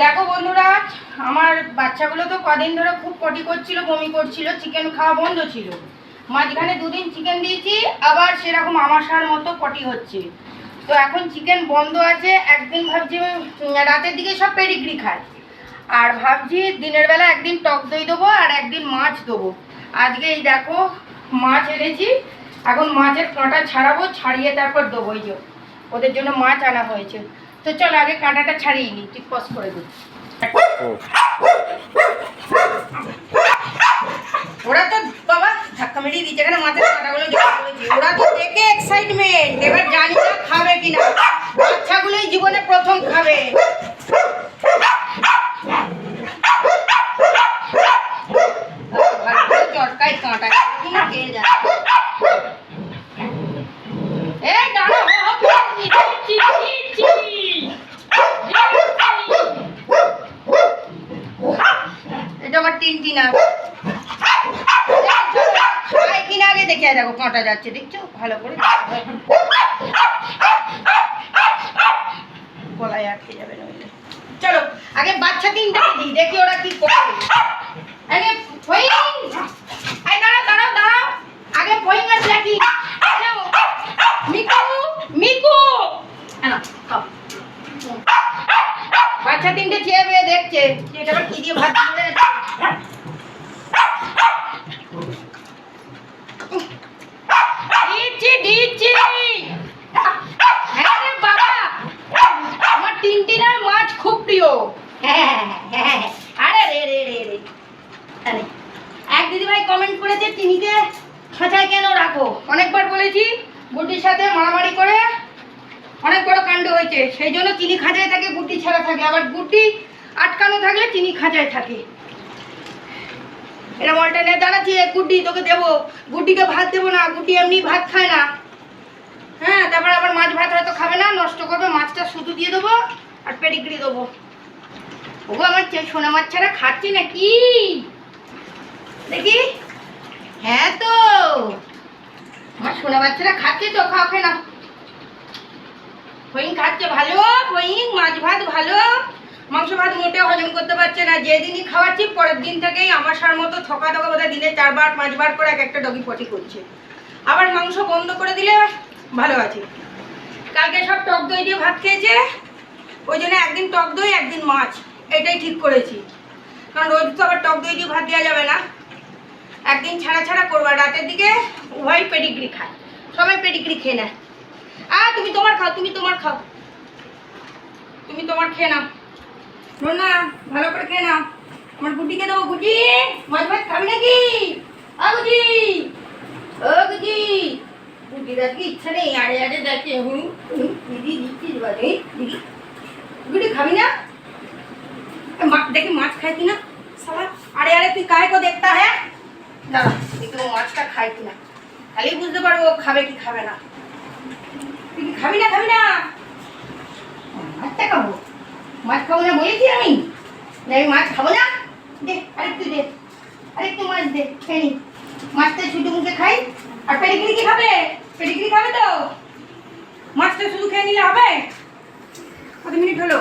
দেখো বন্ধুরা, আমার বাচ্চাগুলো তো কদিন ধরে খুব পটি করছিল, বমি করছিল চিকেন খাওয়া বন্ধ ছিল। মাঝখানে দুদিন চিকেন দিয়েছি, আবার সেরকম আমাশার মতো পটি হচ্ছে। তো এখন চিকেন বন্ধ আছে, একদিন ভাবছি রাতের দিকে সব পেডিগ্রি খায় আর ভাবছি দিনের বেলা একদিন টক দই দেবো, আর একদিন মাছ দেবো। আজকে এই দেখো, মাছ এনেছি, এখন মাছের কাঁটা ছাড়াবো, ছাড়িয়ে তারপর দেবো যে। ওদের জন্য মাছ আনা হয়েছে। তো চলো, আগে কাঁটাটা ছাড়িয়ে নি ঠিক পজ করে দিই ওরা তো বাবা ধাক্কা মেরিয়ে দিচ্ছে এখানে মাছের কাঁটাগুলো ওরা তো দেখে এক্সাইটমেন্ট এবার জানি না খাবে কিনা। বাচ্চাগুলোই জীবনে প্রথম খাবে। কাঁটা কিনা খেয়ে যাচ্ছে। আমার টিনটিনা কিনা আগে। দেখে দেখো, কাঁটা যাচ্ছে, দেখছ? ভালো করে গলায় আটকে যাবে চলো, আগে বাচ্চা তিনটাকে দিই, দেখি ওরা কি করে। দাঁড়াও দাঁড়াও দাঁড়াও। আগে মিকু বাচ্চা তিনটে দেখছে। কি দিয়ে ভাত এক দিদিভাই কমেন্ট করেছে চিনিকে খাঁচায় কেন রাখো? অনেকবার বলেছি গুটির সাথে মারামারি করে অনেক বড় কাণ্ড হয়েছে। সেই জন্য চিনি খাঁচায় থাকে গুটি ছাড়া থাকে। আবার গুটি আটকানো থাকলে চিনি খাঁচায় থাকে। এরকম অল্টারনেট দাঁড়াচ্ছি গুড্ডি, তোকে দেবো। গুড্ডিকে ভাত দেবো না, গুড্ডি এমনি ভাত খায় না। হ্যাঁ তারপর আবার মাছ ভাত হয়তো খাবে না, নষ্ট করবে, মাছটা শুধু দিয়ে দেবো আর পেডিগ্রি দেবো। ওগো, আমার সোনা মাছ ছাড়া খাচ্ছি না কি? দেখি। হ্যাঁ তো। আমার সোনা বাচ্চারা খাচ্ছে তো, খাও খেয়ে না। ফইং খাচ্ছে ভালো, ফইং, মাছ ভাত ভালো। মাংস ভাত মোটে হজম করতে পারছে না। যেদিনই খাওয়াচ্ছি, পরের দিন থেকেই আমার সার মতো থকা থকা বোধহয় দিনে চারবার, পাঁচবার করে এক একটা ডগি পটি করছে। আবার মাংস বন্ধ করে দিলে ভালো আছে। কালকে সব টক দই দিয়ে ভাত খেয়েছে। ওই জন্য একদিন টক দই, একদিন মাছ। এটাই ঠিক করেছি। কারণ রোজ তো আবার টক দই দিয়ে ভাত দেওয়া যাবে না। একদিন ছাড়া ছাড়া করব আর রাতের দিকে উভয় পেডিগ্রি খায়। সবাই পেডিগ্রি খেয়ে নেয়। আ তুমি তোমার খাও, তুমি তোমার খাও। তুমি তোমার খেয়ে নাও। সোনা ভালো করে খেয়ে নাও আমার গুটিকে দেবো গুটি মজ মজ খাবি নাকি আ গুটি ও গুটি গুটি রাখি ইচ্ছা নেই আরে আরে দেখে হুম দিদি দিচ্ছিস বাজে দিদি গুটি খাবি না দেখি মাছ খাই কিনা সালা আরে আরে তুই কাহে কো দেখতা হ্যাঁ দাঁড়া দেখি ও মাছটা খাই কিনা খালি বুঝতে পারবো ও খাবে কি খাবে না তুই খাবি না খাবি না মাছটা খাবো মাছ খাব না বলেছি আমি। আমি মাছ খাব না। দে, আরেকটু দে। আরেকটু মাছ দে, খেয়ে মাছটা শুধু মুখে খাই, আর পেডিগ্রি কি খাবে? পেডিগ্রি খাবে তো? মাছটা শুধু খেয়ে নিলে হবে? কত মিনিট হলো?